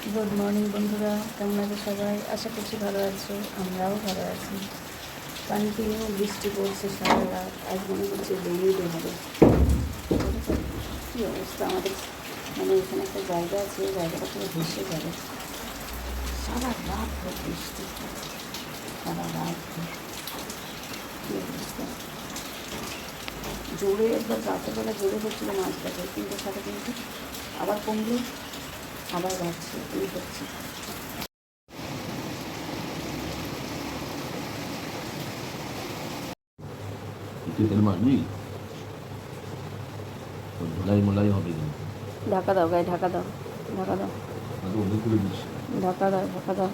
Good morning বন্ধুরা। কেমন আছো সবাই? আশা করছি ভালো আছো। আমরাও ভালো আছি। কন্টিনিউ বৃষ্টি পড়ছে সারা রাত। আজ মনে হচ্ছে বেরিয়ে হবে কী অবস্থা আমাদের? মানে এখানে একটা জায়গা আছে, জায়গাটা পুরো ভেসে যাবে। সারা রাত ধরে বৃষ্টি। সারা রাত। কী অবস্থা? জোরে একবার রাতেরবেলা জোরে হচ্ছিল মাছটাকে, কিন্তু সাথে কিন্তু আবার কমলো। আবার বাড়ছে এই হচ্ছে। মোলাই হবে ঢাকা দাও গায়ে ঢাকা দাও ঢাকা দাও। ঢাকা দাও ঢাকা দাও।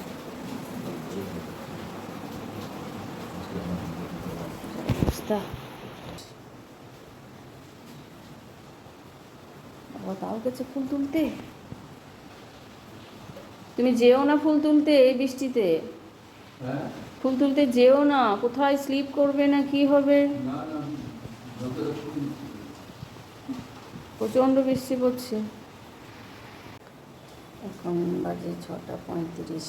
অবস্থা তাও গেছে ফুল তুলতে? তুমি যেও না ফুল তুলতে এই বৃষ্টিতে? হ্যাঁ। ফুল তুলতে যেও না কোথায় স্লিপ করবে না কি হবে? প্রচণ্ড বৃষ্টি পড়ছে। এখন বাজে ছটা পঁয়ত্রিশ।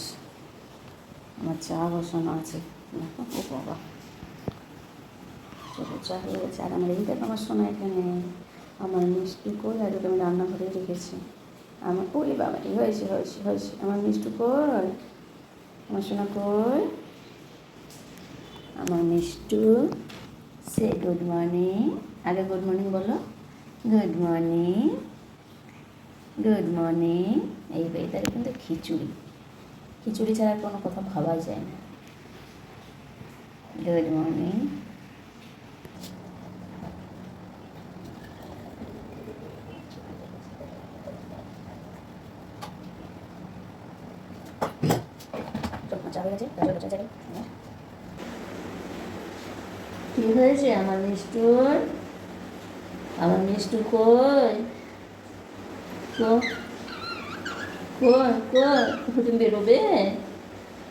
আমার চা বসানো আছে। ও বাবা। চলো চা হয়ে গেছে। আর আমার এই দেখো আমার সোনা এখানে। আমার মিষ্টি কই? আর আমি রান্নাঘরে রেখেছি। আমার ওই বাবা রে, হয়েছে হয়েছে হয়েছে। আমার মিষ্টি কই? আমার সোনা কই? আমার মিষ্টু, সে গুড মর্নিং আগে গুড মর্নিং বলো। গুড মর্নিং গুড মর্নিং এই ওয়েদারে কিন্তু খিচুড়ি। খিচুড়ি ছাড়া কোনো কথা ভাবা যায় না। গুড মর্নিং চা গাজর গাজর যাবে কি হয়েছে? আমার মিষ্টুর? আমার মিষ্টু কই? কই কই কই? তুমি বেরোবে?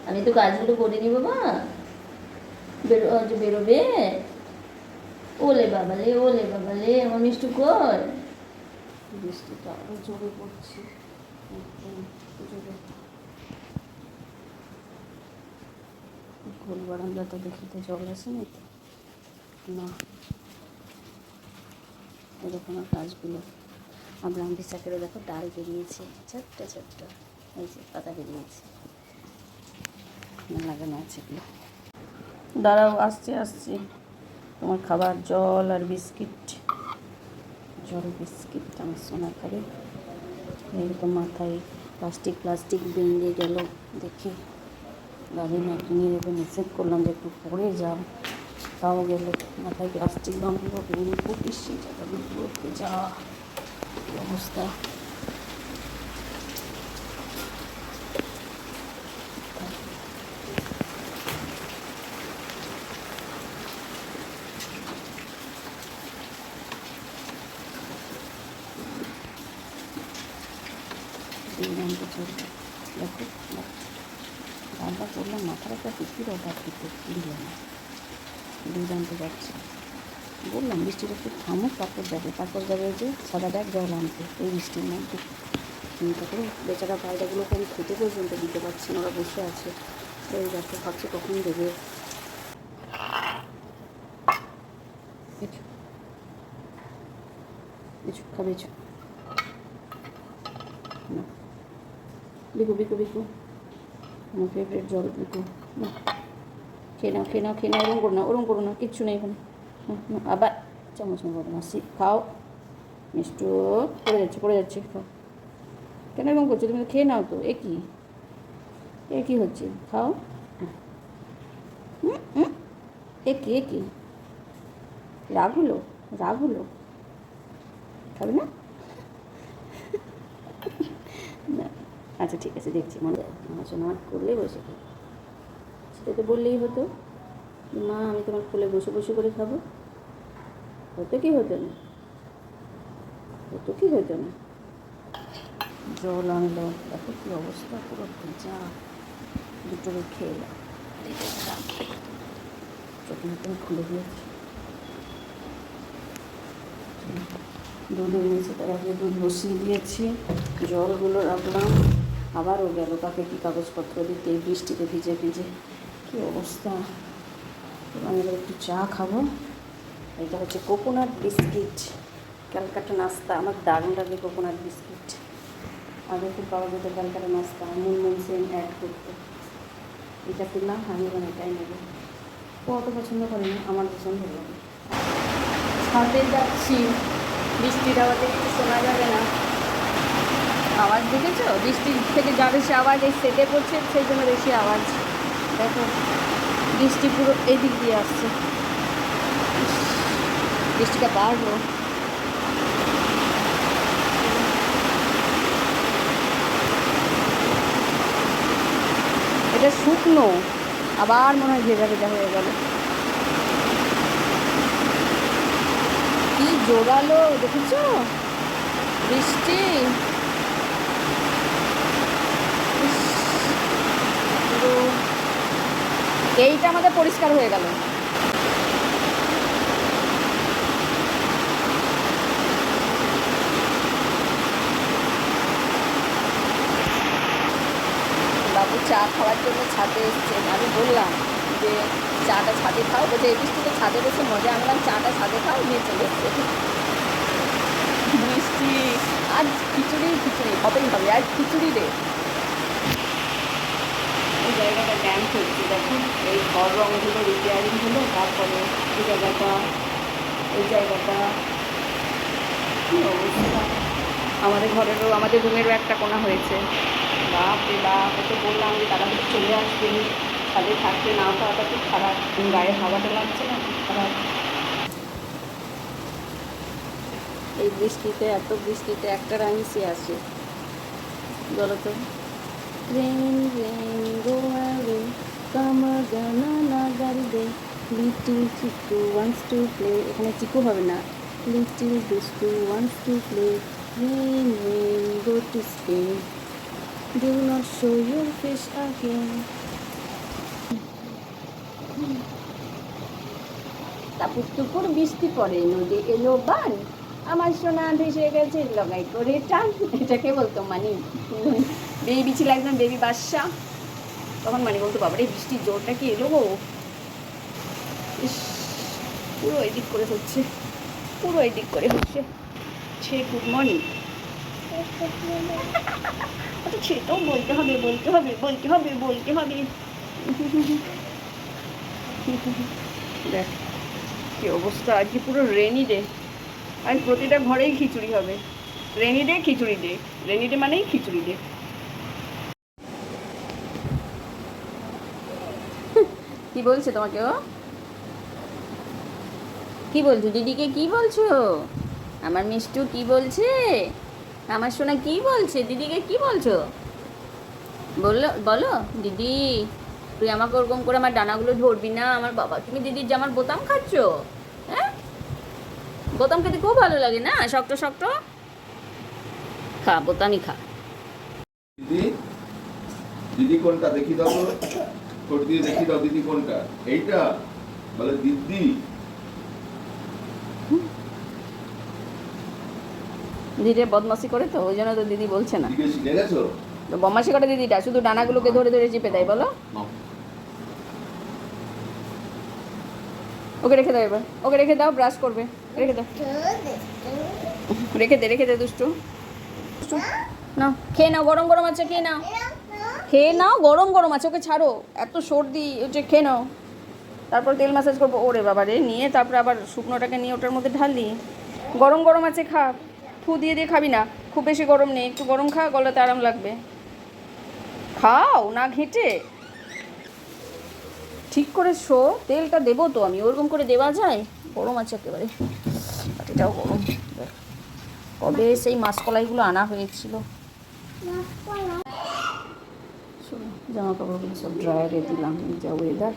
আমি তো কাজগুলো করে নি বাবা বেরো বেরোবে? ওলে বাবা বাবালে ওলে বাবালে আমার মিষ্টু কই? বৃষ্টিটা আরও জোরে পড়ছে একদম জোরে গোল বারান্দাটা দেখিতে জল আসেনি তো। না। এরকম আর গাছগুলো আব্রাহাম বিশাকেরও দেখো, ডাল বেরিয়েছে। ছোট্ট ছোট্ট। এই যে পাতা বেরিয়েছে। লাগানো আছে এগুলো। দাঁড়াও, আসছে আসছে। তোমার খাবার, জল আর বিস্কিট। জল, বিস্কিট, আমার সোনা খাবে এরকম মাথায় প্লাস্টিক প্লাস্টিক ভেঙে গেল দেখে। গাড়ি না কিনে দেবে মেসেজ করলাম যে একটু পরে যাও। তাও গেলে। মাথায় প্লাস্টিক বাঁধলো ভেঙে খুব বেশি জায়গা বিদ্যুৎ যা অবস্থা দুর্দান্ত চলবে দেখো গানটা করলাম মাথার পিপির দিতে দিল না দুর্দান্ত যাচ্ছে। বললাম, বৃষ্টির একটু থামুক, তারপর যাবে। তারপর যাবে যে সাদা ব্যাগ জল আনতে। এই বৃষ্টির মধ্যে। করে বেচারা পায়রাগুলোকে আমি খেতে পর্যন্ত দিতে পারছি না, ওরা বসে আছে। তো এই দেখো ভাবছি কখন দেবে। খাবে বিকু বিকু বিকু আমার ফেভারিট জল বিকু না। খেয়ে নাও খেয়ে নাও খেয়ে নাও ওরম করো না ওরম করো না কিচ্ছু নেই এখানে আবার চামচ নেব মাসি খাও মিষ্টু পড়ে যাচ্ছে পড়ে যাচ্ছে খাও কেন এরকম করছ তুমি খেয়ে নাও তো এ কি এ কি হচ্ছে খাও এ কি এ কি রাগ হলো রাগ হলো খাবে না না আচ্ছা ঠিক আছে দেখছি মনে সঙ্গে আমার করলে বসে খাব সেটা তো বললেই হতো মা, আমি তোমার কোলে বসে বসে করে খাব। হতো কি হতো না? হতো কি হতো না? জল আনলো, দেখো কি অবস্থা, পুরো ভেজা দুটো খেয়ে এলাম। চোখ মতন খুলে দিয়েছে। দুধ এনেছে তার আগে দুধ বসিয়ে দিয়েছি, জলগুলো রাখলাম। আবারও গেল তাকে কি কাগজপত্র দিতে, বৃষ্টিতে ভিজে ভিজে। কী অবস্থা? আমি এবার একটু চা খাব। এটা হচ্ছে কোকোনাট বিস্কিট। ক্যালকাটা নাস্তা। আমার দারুণ লাগে কোকোনাট বিস্কিট। আগে খুব পাওয়া যেত ক্যালকাটা নাস্তা। মুন মুন সেম অ্যাড করতো। এটা কিনলাম আমি এবার এটাই নেব। ও অত পছন্দ করে না, আমার পছন্দ লাগে ছাদে যাচ্ছি। বৃষ্টির আওয়াজে কিছু শোনা যাবে না। আওয়াজ দেখেছ? বৃষ্টির থেকে যা বেশি আওয়াজ, এই সেটে পড়ছে, সেই জন্য বেশি আওয়াজ। দেখো, বৃষ্টি পুরো এই দিক দিয়ে আসছে। বৃষ্টিটা বাড়লো। এটা শুকনো, আবার মনে হয় ভেজা ভেজা হয়ে গেল। কি জোরালো, দেখেছ? বৃষ্টি। পুরো এইটা আমাদের পরিষ্কার হয়ে গেল। বাবু চা খাওয়ার জন্য ছাদে এসছে। আমি বললাম যে, চাটা ছাদে খাও। বলছে, এই বৃষ্টিতে ছাদে বসে মজা। আনলাম চাটা ছাদে খাও, নিয়ে চলে এসছে। বৃষ্টি। আজ খিচুড়ি খিচুড়ি, হবেই হবে। আজ খিচুড়ি রে। এই জায়গাটা ড্যাম হচ্ছে দেখুন, এই ঘর রঙগুলো রিপেয়ারিং হলো, তারপরে এই জায়গাটা এই জায়গাটা। কী অবস্থা? আমাদের ঘরেরও, আমাদের রুমেরও একটা কোনা হয়েছে। বাপ রে বাপ ওকে বললাম যে তারা চলে আসবে। ছাদে থাকতে না পাওয়াটা খুব খারাপ। গায়ে হাওয়াটা লাগছে না, খুব খারাপ। এই বৃষ্টিতে, এত বৃষ্টিতে একটা রাইমসই আসে বলো তো। রেন রেন গো অ্যাওয়ে কামার গানা না গাড়ি দে little Chiku wants to play এখানে চিকু হবে না। লিটিল দুষ্টু wants to play rain rain go to Spain do not show your face again তারপর টুকুর বৃষ্টি পড়ে, নদী এলো বান। আমার সোনা ভেসে গেছে, লগাই করে টান। এটাকে বলতো মানি। বেবি ছিল একদম বেবি বাদশা তখন মানে বলতো, বাবারে, বৃষ্টির জোরটা কি এলো গো? ইস, পুরো এদিক করে হচ্ছে, পুরো এদিক করে হচ্ছে। সে গুড মর্নিং। আচ্ছা সেটাও বলতে হবে বলতে হবে বলতে হবে বলতে হবে। দেখ, কি অবস্থা, আজকে পুরো রেনি ডে আজ প্রতিটা ঘরেই খিচুড়ি হবে। Rainy day khichuri day rainy day মানেই খিচুড়ি ডে কি বলছে তোমাকে ও? কি বলছো? দিদিকে কি বলছো? আমার মিষ্টু কি বলছে? আমার সোনা কি বলছে? দিদিকে কি বলছো? বলল, বলো, দিদি, তুই আমাকে ওরকম করে আমার ডানাগুলো ধরবি না। আমার বাবা, তুমি দিদির জামার বোতাম খাচ্ছ হ্যাঁ? বোতাম খেতে খুব ভালো লাগে না? শক্ত শক্ত? খা, বোতামই খা। দিদি দিদি কোনটা দেখি দাও ঠোঁট দিয়ে দেখি দাও দিদি কোনটা। এইটা? বলে দিদি। দিদি বদমাসি করে তো ওই জন্য তো দিদি বলছে না। তো বদমাসি করে দিদিটা শুধু ডানাগুলোকে ধরে ধরে চেপে দেয় বলো। ওকে রেখে দাও এবার। ওকে রেখে দাও ব্রাশ করবে। রেখে দাও। রেখে দে রেখে দে দুষ্টু নাও। খেয়ে নাও গরম গরম আছে খেয়ে নাও। খেয়ে নাও, গরম গরম আছে, ওকে ছাড়ো। এত সর্দি ওটা খেয়ে নাও। তারপর তেল ম্যাসাজ করব। ওরে বাবা রে, নিয়ে তারপর আবার শুকনোটাকে নিয়ে ওটার মধ্যে ঢালি গরম গরম আছে, খা। ফু দিয়ে দিয়ে খাবি না। খুব বেশি গরম নেই। একটু গরম খা, গলাতে আরাম লাগবে। খাও, না ঘেঁটে। ঠিক করে শো, তেলটা দেবো তো আমি। ওরকম করে দেওয়া যায়? গরম আছে একেবারে। এটাও গরম। কবে সেই মাসকলাইগুলো আনা হয়েছিল? জামা কাপড়গুলো সব ড্রায়ারে দিলাম, যা ওয়েদার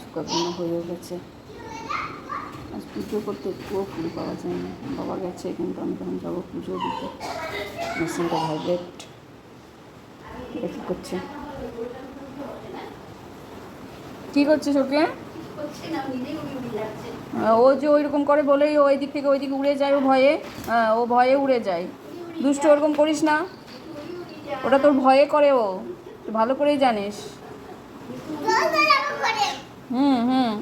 শুকানো হয়ে গেছে। আজ পুজো করতে একটুও ফুল পাওয়া যায় না বাবা গেছে, কিন্তু আমি তখন যাব পুজো দিতে। মেশিনটা ভাইব্রেট এটা কী করছে। কী করছে শোকে ও যে ওইরকম করে বলেই ও দিক থেকে ওই দিকে উড়ে যায় ও ভয়ে। হ্যাঁ ও ভয়ে উড়ে যায়। দুষ্ট ওরকম করিস না। ওটা তোর ভয়ে করে ও। তুই ভালো করেই জানিস। হুম হুম।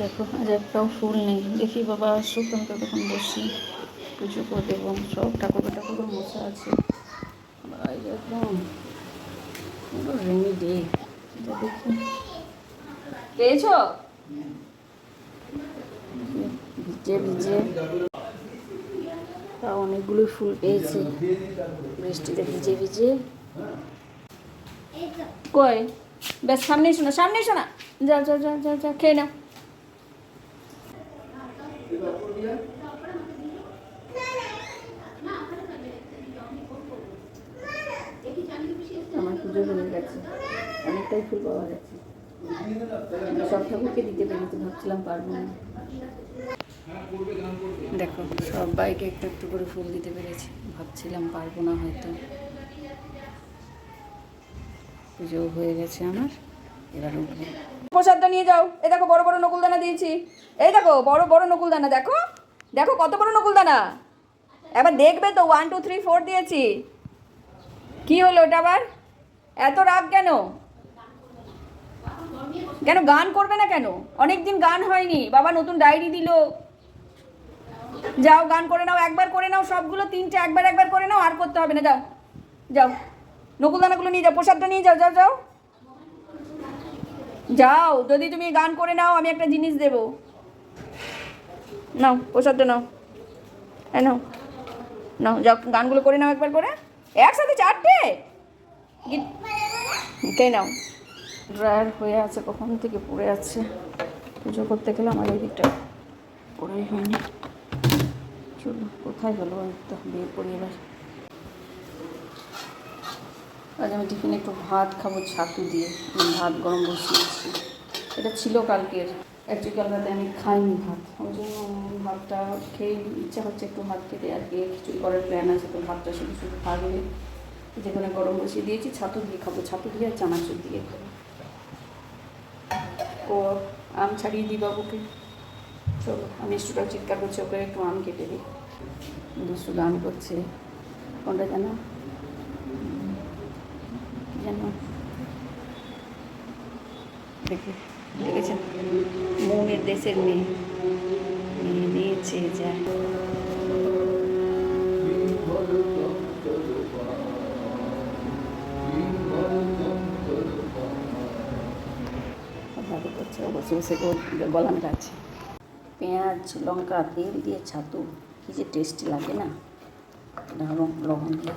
দেখো আজ একটাও ফুল নেই। দেখি বাবা আসুক আমি ততক্ষণ বসি। পুজো করে দেবো। সব ঠাকুর ঠাকুর মশা আছে। একদম। রেমি ডে দেখি। পেয়েছ? ভিজে ভিজে। অনেকগুলো ফুল পেয়েছে। বৃষ্টিতে ভিজে ভিজে। কই? ব্যাস সামনে এসো না সামনে এসো না যাও যাও যাও যাও যাও, খেয়ে নাও। আমার পুজো অনেকটাই ফুল পাওয়া সব ঠাকুরকে দিতে পেরেছি, ভাবছিলাম পারব না। দেখো সবাইকে একটু একটু করে ফুল দিতে পেরেছি। ভাবছিলাম পারব না হয়তো। পুজো হয়ে গেছে আমার, এবার প্রসাদটা নিয়ে যাও। এই দেখো, বড় বড় নকুলদানা দিয়েছি। এই দেখো, বড় বড় নকুলদানা, দেখো। দেখো, কত বড় নকুলদানা। এবার দেখবে তো ওয়ান টু থ্রি ফোর দিয়েছি। কি হলো ওটা আবার? এত রাগ কেন? কেন গান করবে না কেন? অনেক দিন গান হয়নি। বাবা নতুন ডায়েরি দিল। যাও, গান করে নাও, একবার করে নাও সবগুলো, তিনটে একবার একবার করে নাও, আর করতে হবে না, যাও যাও। নকুল নকুলদানাগুলো নিয়ে যাও, প্রসাদটা নিয়ে যাও যাও যাও। যাও, যদি তুমি গান করে নাও, আমি একটা জিনিস দেব। নাও, প্রসাদটা নাও। হ্যাঁ নাও নাও, যাও, গানগুলো করে নাও একবার করে। একসাথে চারটে? কে নাও। ড্রায়ার হয়ে আছে, কখন থেকে পড়ে আছে। পুজো করতে গেলে আমার এই দিকটা পড়াই হয়নি। কোথায় একটা বিয়ে পড়ি এবার। আজ আমি টিফিনে একটু ভাত খাব, ছাতু দিয়ে ভাত গরম বসিয়েছি। এটা ছিল কালকের। অ্যাকচুয়ালি কাল রাতে আমি খাইনি ভাত। ওই জন্য ভাতটা খেয়ে ইচ্ছা হচ্ছে একটু ভাত খেতে। আর কি খিচুড়ি করার প্ল্যান আছে, তো ভাতটা শুধু শুধু থাকবে যেখানে গরম বসিয়ে দিয়েছি, ছাতু দিয়ে খাব। ছাতু দিয়ে আর চানাচুর দিয়ে খাব। ও আম ছাড়িয়ে দিই বাবুকে। চলো আমি একটুটা চিৎকার করছি, ওকে একটু আম কেটে দিই। দুশো গান করছে। কোনটা কি জানো? দেখি দেখেছেন মৌনের দেশের মেয়ে। মেয়ে যায় ভালো করছে, ও বসে বসে গলান গাছে পেঁয়াজ, লঙ্কা, তেল দিয়ে ছাতু, কী যে টেস্টি লাগে না? লবণ লবণ দিয়ে।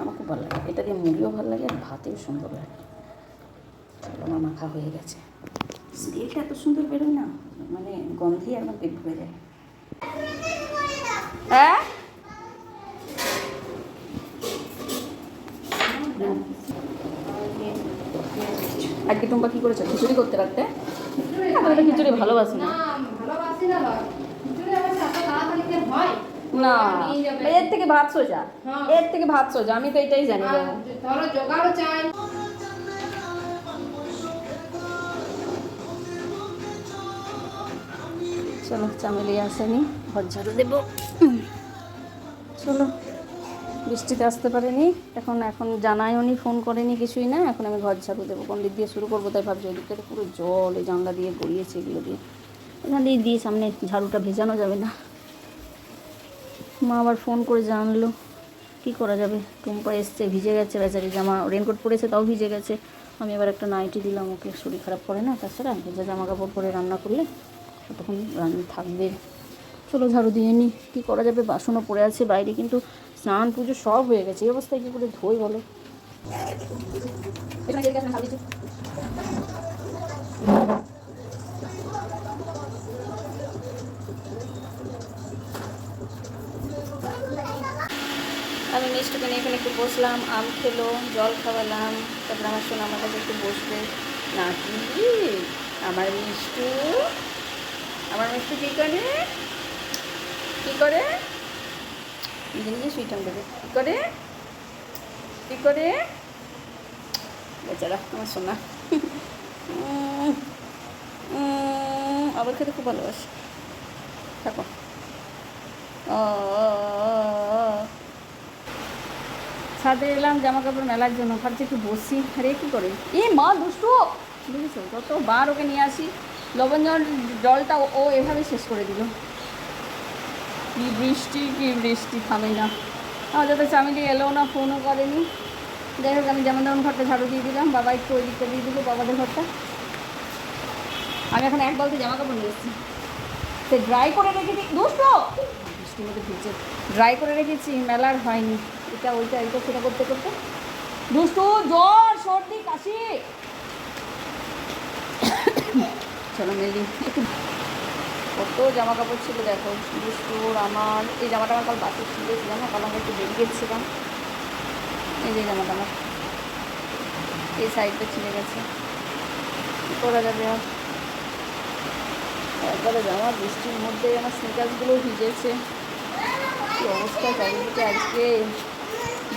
আমার খুব ভালো লাগে। এটা দিয়ে মুড়িও ভালো লাগে আর ভাতেও সুন্দর লাগে। চলো, আমার মাখা হয়ে গেছে। স্মেলটা এত সুন্দর বেরোয় না মানে গন্ধে একদম পেট ভরে যায়। হ্যাঁ? আজকে টুম্পা কি করেছ? খিচুড়ি করতে রাখতে? খিচুড়ি ভালোবাসি না। না। এর থেকে ভাত সোজা। হ্যাঁ। এর থেকে ভাত সোজা আমি তো এটাই জানি ধরো জোগাড়ও চাই। চলো চামেলি আসেনি ঘর ঝাড়ু দেবো। চলো বৃষ্টিতে আসতে পারেনি। এখন এখন জানায়ও নি ফোন করেনি কিছুই না। এখন আমি ঘর ঝাড়ু দেবো। কোন দিক দিয়ে শুরু করব তাই ভাবছি ওই দিকটা তো পুরো জল এই জানলা দিয়ে গড়িয়েছে এগুলো দিয়ে। এখান দিয়ে দিয়ে সামনে ঝাড়ুটা ভেজানো যাবে না। মা আবার ফোন করে জানলো, কী করা যাবে? টুম্পা এসছে, ভিজে গেছে, বেচারি জামা রেনকোট পরেছে, তাও ভিজে গেছে। আমি আবার একটা নাইটি দিলাম, ওকে শরীর খারাপ করে না, তাছাড়া ভেজা জামা কাপড় পরে রান্না করলে ততক্ষণ রান্না থাকবে। চলো ঝাড়ু দিয়ে নি, কী করা যাবে? বাসনও পড়ে আছে বাইরে, কিন্তু স্নান, পুজো সব হয়ে গেছে। এই অবস্থায় কী করে ধোই বলো? এখানে এদিকে আসেন, ঝাড়ু দিচ্ছি। আমি মিষ্টিকে নিয়ে এখানে একটু বসলাম, আম খেলো, জল খাওয়ালাম, তারপরে আমার শোনা আমার কাছে একটু বসবে। নাকি আমার মিষ্টু আমার মিষ্টু কী করে? কী করে? নিজে নিজে সুইটাম দেবে। কী করে? কী করে? বেচারা আমার সোনা। আবার খেতে খুব ভালোবাসে। থাকো। ও। ছাদে এলাম জামা কাপড় মেলার জন্য। ভাবছি একটু বসি। আরে, কী করে? এ মা, দুষ্টু! বুঝেছ? যতবার ওকে নিয়ে আসি, লবণ জল, জলটা ও- এভাবে শেষ করে দিল। কি বৃষ্টি কি বৃষ্টি থামে না। আমার যাতে চামিলি এলো না ফোনও করেনি। যাই হোক, আমি যেমন তেমন ঘরটা ঝাড়ু দিয়ে দিলাম। বাবা একটু ওই দিকটা দিয়ে দিল, বাবাদের ঘরটা। আমি এখন এক বালতি জামা কাপড় নিয়ে এসেছি। সে ড্রাই করে রেখেছি। দুষ্ট! বৃষ্টির মধ্যে ভিজে ড্রাই করে রেখেছি, মেলার হয়নি। এটা ওইটা এটা সেটা করতে করতে। দুষ্টু জ্বর সর্দি, কাশি। চলো মেলি কত জামা কাপড় ছিল দেখো দুষ্টুর আমার এই জামাটা আমার কাল বাসে ছিলেছিলাম না? কাল আমরা একটু বেরিয়ে গেছিলাম এই যে জামাটা আমার। এই সাইডটা ছিঁড়ে গেছে। করা যাবে আর? একবারে জামা, বৃষ্টির মধ্যে আমার স্নিকার্সগুলো ভিজেছে। কী অবস্থা চারিদিকে আজকে?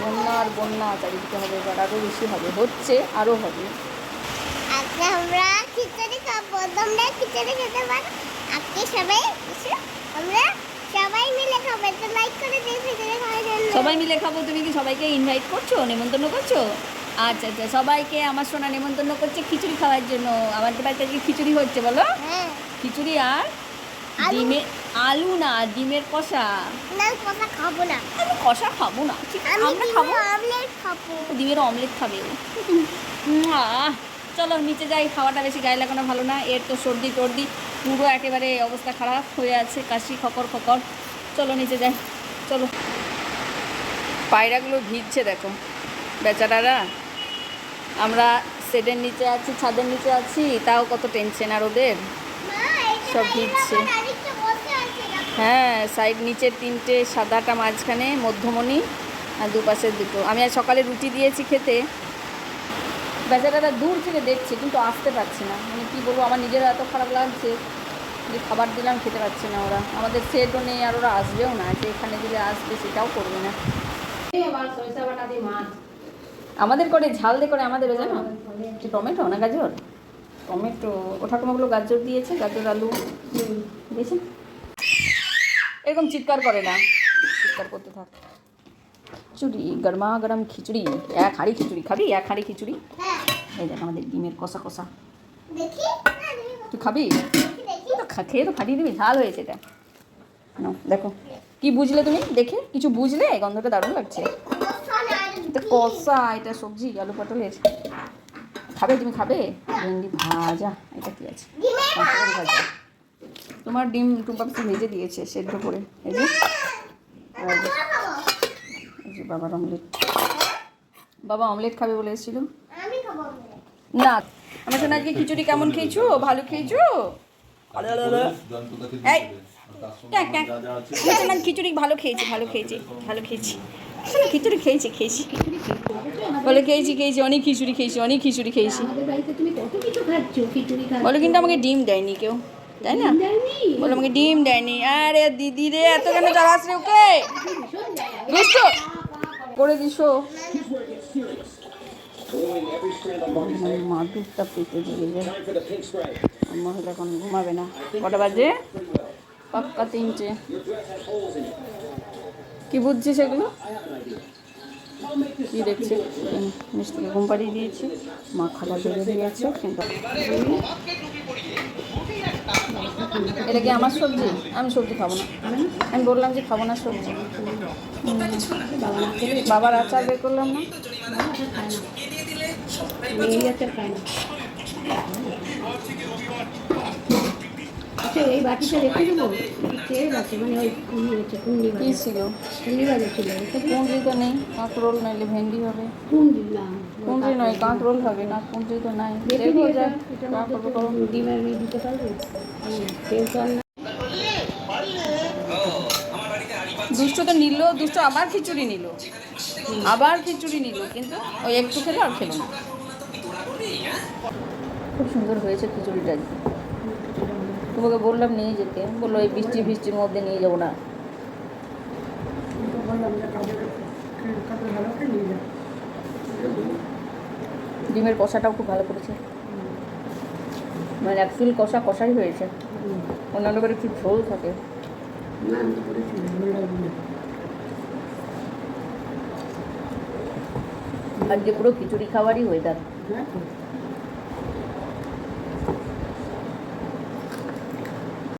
বন্যা আর বন্যা চারিদিকে হবে এবার আরও বেশি হবে হচ্ছে আরও হবে। আজকে আমরা খিচুড়ি খাব তোমরা খিচুড়ি খেতে পারো? আজকে সবাই আমরা সবাই মিলে খাব তো লাইক করে দিও খিচুড়ি খাওয়ার জন্য। সবাই মিলে খাব তুমি কি সবাইকে ইনভাইট করছ নেমন্তন্ন করছ? আচ্ছা আচ্ছা সবাইকে আমার সোনা নেমন্তন্ন করছে খিচুড়ি খাওয়ার জন্য। আমাদের বাড়িতে আজকে খিচুড়ি হচ্ছে বলো? হ্যাঁ। খিচুড়ি আর ডিমের আলু না ডিমের কষা। না কথা খাব না। আমি কষা খাব না। ঠিক আছে, আমরা খাব। অমলেট খাব। ডিমের অমলেট খাবে। চলো নিচে যাই খাওয়াটা বেশি গায়ে লাগানো ভালো না। এর তো সর্দি টর্দি পুরো একেবারে অবস্থা খারাপ হয়ে আছে কাশি খকর খকর। চলো নিচে যাই চলো। পায়রাগুলো ভিজছে দেখো বেচারারা। আমরা সেডের নিচে আছি ছাদের নিচে আছি তাও কত টেনশন আর ওদের। সব ভিজছে। হ্যাঁ সাইড নিচের তিনটে, সাদাটা মাঝখানে, মধ্যমণি আর দুপাশে দুটো। আমি আজ সকালে রুটি দিয়েছি খেতে। বেচারারা দূর থেকে দেখছে, কিন্তু আসতে পারছে না। মানে কী বলব, আমার নিজেরও এত খারাপ লাগছে যে খাবার দিলাম, খেতে পারছে না ওরা। আমাদের সেটও নেই আর ওরা আসবেও না। যে এখানে যদি আসবে, সেটাও করবে না। আমাদের করে ঝাল দিয়ে করে আমাদেরও জানো টমেটো না গাজর? টমেটো ও ঠাকুমাগুলো গাজর দিয়েছে গাজর আলু দিয়েছে। এরকম চিৎকার করে না। চিৎকার করতে থাক। খিচুড়ি গরমা গরম খিচুড়ি। এক হাঁড়ি খিচুড়ি খাবি এক হাঁড়ি খিচুড়ি। এই দেখ আমাদের ডিমের কষা কষা। তুই খাবি? তো খেয়ে তো ফাটিয়ে দিবি ঝাল হয়েছে এটা। দেখো। কি বুঝলে তুমি? দেখে কিছু বুঝলে? গন্ধটা দারুণ লাগছে। কষা এটা সবজি আলু পটলের খাবে তুমি খাবে? ভেন্ডি ভাজা এটা কি আছে? ভাজা। তোমার ডিম টুম্পা পিসি ভেজে দিয়েছে সেদ্ধ করে। এই যে। বাবার অমলেট বাবা অমলেট খাবে বলে এসেছিল। আমি খাব omelette। না আমার শোনা আজকে খিচুড়ি কেমন খেয়েছো? ভালো খেয়েছো? খিচুড়ি ভালো খেয়েছি ভালো খেয়েছি ভালো খেয়েছি। খিচুড়ি খেয়েছি খেয়েছি। বলে খেয়েছি খেয়েছি অনেক খিচুড়ি খেয়েছি অনেক খিচুড়ি খেয়েছি। বলে কিন্তু আমাকে ডিম দেয়নি কেউ তাই না? বলে আমাকে ডিম দেয়নি। আরে দিদি রে এত কেন জ্বালাস রে ওকে? দুষ্ট! করে দিছো। মা দুধটা পেতে দিয়ে যায় মহিলা এখন ঘুমাবে না। কটা বাজে? পাক্কা তিনটে। কি বুঝছি সেগুলো কি দেখছে? মিষ্টিকে ঘুম পাড়িয়ে দিয়েছি। মা খাবার বেড়ে দিয়েছে কিন্তু এটা কি আমার সবজি? আমি সবজি খাব না। আমি বললাম যে খাব না সবজি। বাবার আচার বের করলাম না। এই রেখে দেবো আছে মানে ওই কুন্ডি কি ছিল? কুন্ডি বাজে ছিল। এটা তো নেই কাঁকরোল নাইলে ভেন্ডি হবে। কুন্ডি না কুঁদরি নয় কাঁকরোল হবে না তো নাই। ডিমের দিতে পারবে তো না। দুষ্ট তো নিল দুষ্ট আবার খিচুড়ি নিল। আবার খিচুড়ি নিল কিন্তু ওই একটু খেলো আর খেলো না। খুব সুন্দর হয়েছে খিচুড়িটা। তোমাকে বললাম নিয়ে যেতে। বলল, এই বৃষ্টি ফিষ্টির মধ্যে নিয়ে যাব না। ডিমের কষাটাও খুব ভালো করেছে। মানে অ্যাকচুয়াল কষা কষাই হয়েছে। অন্যান্য করে একটু ঝোল থাকে। দিলে আজকে পুরো খিচুড়ি খাওয়ারই ওয়েদার